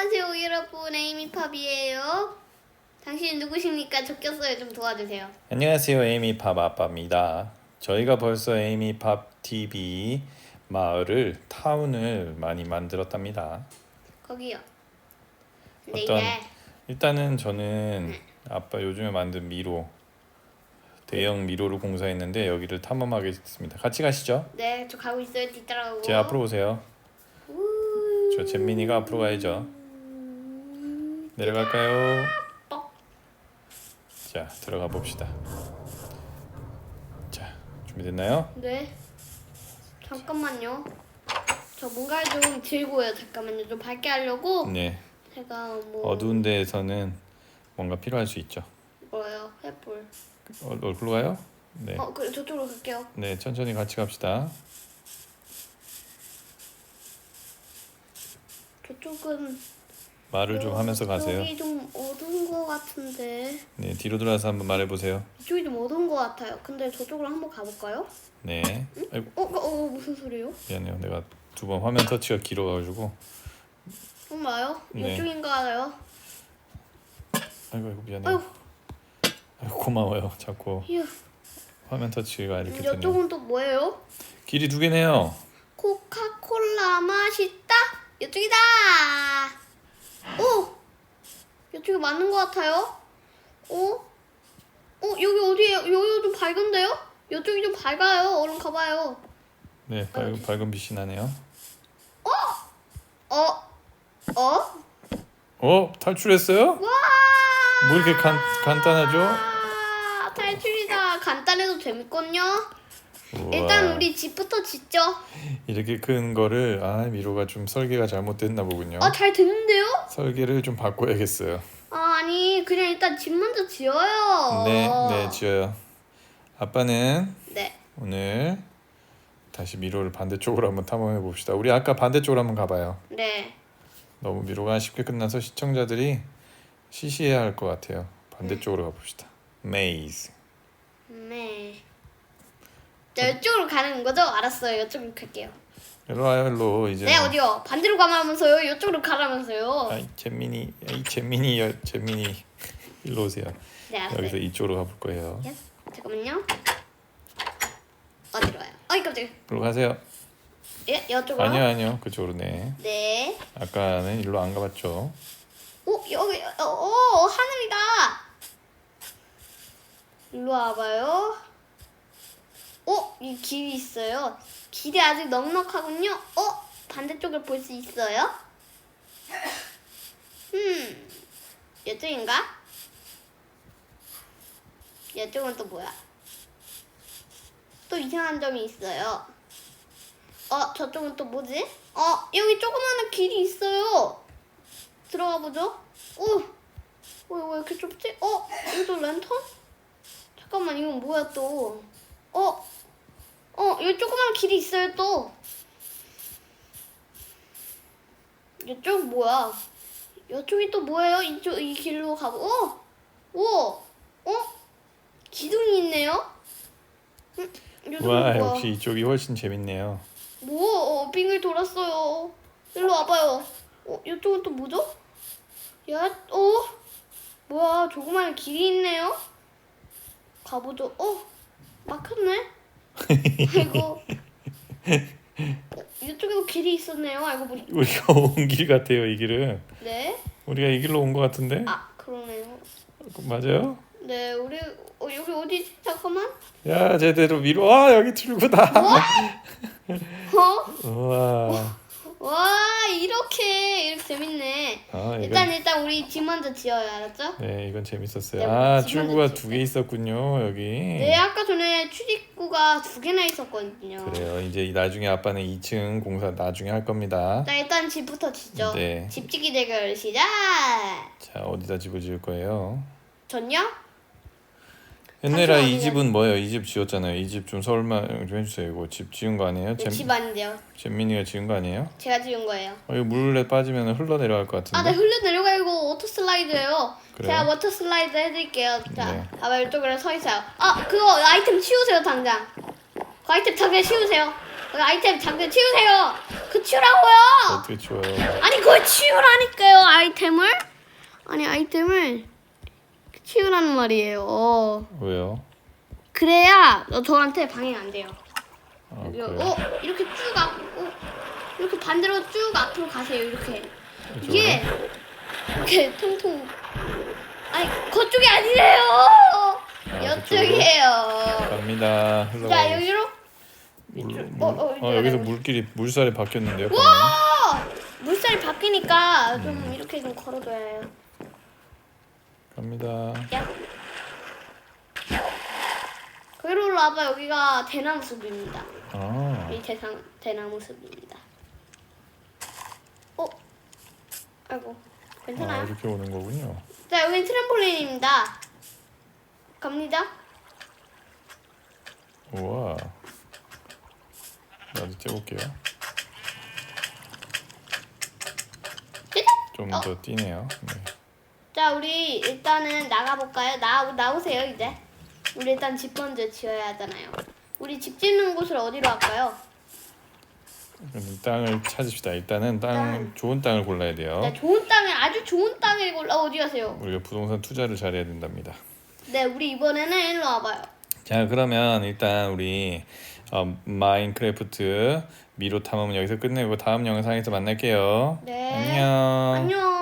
안녕하세요 여러분 에이미팝이에요 당신 누구십니까? 적겼어요 좀 도와주세요 안녕하세요 에이미팝 아빠입니다. 저희가 벌써 에이미팝 TV 마을을 타운을 많이 만들었답니다. 거기요 근데 어떤- 이제 일단은 저는 아빠 요즘에 만든 미로 대형 미로를 공사했는데 여기를 탐험하겠습니다. 같이 가시죠. 네저 가고 있어요 뒤따라오고 제 앞으로 오세요. 우- 저 잼민이가 앞으로 가야죠. 내려갈까요? 뻑. 자 들어가 봅시다. 자 준비됐나요? 네 잠깐만요 저 뭔가를 좀 들고요 잠깐만요 좀 밝게 하려고 네. 제가 뭐 어두운 데에서는 뭔가 필요할 수 있죠. 뭐예요 횃불 어, 어디로 가요? 네. 어 그래 저쪽으로 갈게요 네, 천천히 같이 갑시다. 저쪽은 말을 좀 하면서 가세요. 여기 좀 어두운 거 같은데 네, 뒤로 돌아서 한번 말해 보세요. 이쪽이 좀 어두운 거 같아요 근데 저쪽으로 한번 가볼까요? 네. 아이고, 어, 어, 어 무슨 소리요? 미안해요. 내가 두 번 화면 터치가 길어가지고. 정말요? 네. 이쪽인가요? 아이고, 아이고 미안해요. 아이고 아이고, 고마워요. 자꾸 휴 화면 터치가 이렇게 되네요. 이쪽은 또 뭐예요? 길이 두 개네요. 코카콜라 맛있다 이쪽이다 오 이쪽이 맞는 것 같아요 어? 어 여기 어디에요? 여기 좀 밝은데요? 이쪽이 좀 밝아요 얼른 가봐요 네, 밝은, 밝은 빛이 나네요. 어? 어? 어, 탈출했어요? 와! 뭐 이렇게 간, 간단하죠? 아, 탈출이다 간단해도 재밌거든요 우와. 일단 우리 집부터 짓죠 이렇게 큰 거를 아 미로가 좀 설계가 잘못됐나 보군요. 아잘 됐는데요? 설계를 좀 바꿔야겠어요. 아, 아니 그냥 일단 집 먼저 지어요. 네, 네, 지어요. 아빠는 네. 오늘 다시 미로를 반대쪽으로 한번 탐험해 봅시다. 우리 아까 반대쪽으로 한번 가봐요. 네. 너무 미로가 쉽게 끝나서 시청자들이 시시해야 할 것 같아요. 반대쪽으로 가봅시다. 메이즈. 네. 자, 이쪽으로 가는 거죠? 알았어요. 이쪽으로 갈게요. 일로 와요, 일로 이제. 네, 어디요? 반대로 가면서요. 이쪽으로 가라면서요. 아이 잼민이, 아이 잼민이, 여- 잼민이 일로 오세요. 네, 알았어요. 여기서 이쪽으로 가볼 거예요. 예? 잠깐만요. 어디로 와요? 어이 깜짝이야. 일로 가세요. 예, 이쪽으로. 아니요, 아니요, 그쪽으로 네. 네. 아까는 일로 안 가봤죠. 오, 여기, 어, 오, 하늘이다. 일로 와봐요. 오, 이 길이 있어요. 길이 아직 넉넉하군요. 어, 반대쪽을 볼 수 있어요? 음, 이쪽인가? 이쪽은 또 뭐야? 또 이상한 점이 있어요. 어, 저쪽은 또 뭐지? 어, 여기 조그마한 길이 있어요. 들어가 보죠. 오, 어, 왜 이렇게 좁지? 어, 이거 랜턴? 잠깐만, 이건 뭐야 또? 어, 어, 여기 조그마한 길이 있어요 또. 이쪽 뭐야? 이쪽이 또 뭐예요? 이쪽 이 길로 가보. 어, 오, 어, 기둥이 있네요. 음, 이쪽은 와, 뭐야? 역시 이쪽이 훨씬 재밌네요. 뭐 어, 빙을 돌았어요. 일로 와봐요. 어, 이쪽은 또 뭐죠? 야, 어, 뭐야, 조그마한 길이 있네요. 가보죠. 어, 막혔네. 아이고. 어, 이쪽에도 길이 있었네요. 알고 보니. 우리가 온 길 같아요, 이 길은. 네. 우리가 이 길로 온 것 같은데? 아, 그러네요. 맞아요? 네, 우리 어, 여기 어디지? 잠깐만. 야, 제대로 위로. 아, 여기 출구다. 어? 우와. 와, 이렇게 이렇게 재밌네. 아, 일단 이건 일단 우리 집 먼저 지어요, 알았죠? 네, 이건 재밌었어요. 네, 아, 출구가. 두 개 있었군요, 여기. 네, 아까 전에 출입구가 두 개나 있었거든요. 그래요. 이제 이 나중에 아빠는 2층 공사 나중에 할 겁니다. 자, 일단 집부터 짓죠. 네. 집짓기 대결 시작. 자, 어디다 집을 지을 거예요? 전요? 옛날에. 이 집은 뭐예요? 이 집 지었잖아요. 이 집 좀 설명 좀 해주세요. 이거 집 지은 거 아니에요? 네, 잼, 집 아닌데요. 잼민이가 지은 거 아니에요? 제가 지은 거예요. 어, 이거 물에 빠지면 흘러 내려갈 것 아, 같은데. 네, 흘러 내려가 이거 워터 슬라이드예요. 그래요? 제가 워터 슬라이드 해드릴게요. 자, 네. 봐봐 이쪽으로 서 있어요. 아, 그거 아이템 치우세요 당장. 그 아이템 당장 치우세요. 그 아이템 잠깐 치우세요. 그 치우라고요. 어떻게 치워요? 아니 그걸 치우라니까요 아이템을. 아니 아이템을 치우라는 말이에요. 왜요? 그래야 너 저한테 방해 안 돼요. 아, 그래요? 어 이렇게 쭉 앞, 어, 이렇게 반대로 쭉 앞으로 가세요. 이렇게 이게 이렇게 통통. 아니 그쪽이 아니래요. 아, 이쪽이에요. 갑니다. 흘러. 자 여기로. 물, 어, 어, 물, 이쪽으로 어, 여기서 물길이 물살이 바뀌었는데요. 와 물살이 바뀌니까 좀 음. 이렇게 좀 걸어줘야 해요. 갑니다. 야. 거기로 올라와봐 여기가 대나무 숲입니다. 아, 이 대상 대나무 숲입니다. 어? 아이고 아 괜찮아요. 이렇게 오는 거군요. 자 여기는 트램폴린입니다. 갑니다. 우와. 나도 째볼게요. 좀 어. 더 뛰네요. 네. 자 우리 일단은 나가볼까요? 나 나오세요 이제. 우리 일단 집 먼저 지어야 하잖아요. 우리 집 짓는 곳을 어디로 할까요? 그럼 땅을 찾읍시다. 일단은 땅 땅. 좋은 땅을 골라야 돼요. 네, 좋은 땅에 아주 좋은 땅에 골라 어디 가세요? 우리가 부동산 투자를 잘해야 된답니다. 네, 우리 이번에는 일로 와봐요. 자 그러면 일단 우리 어, 마인크래프트 미로 탐험은 여기서 끝내고 다음 영상에서 만날게요. 네. 안녕. 안녕.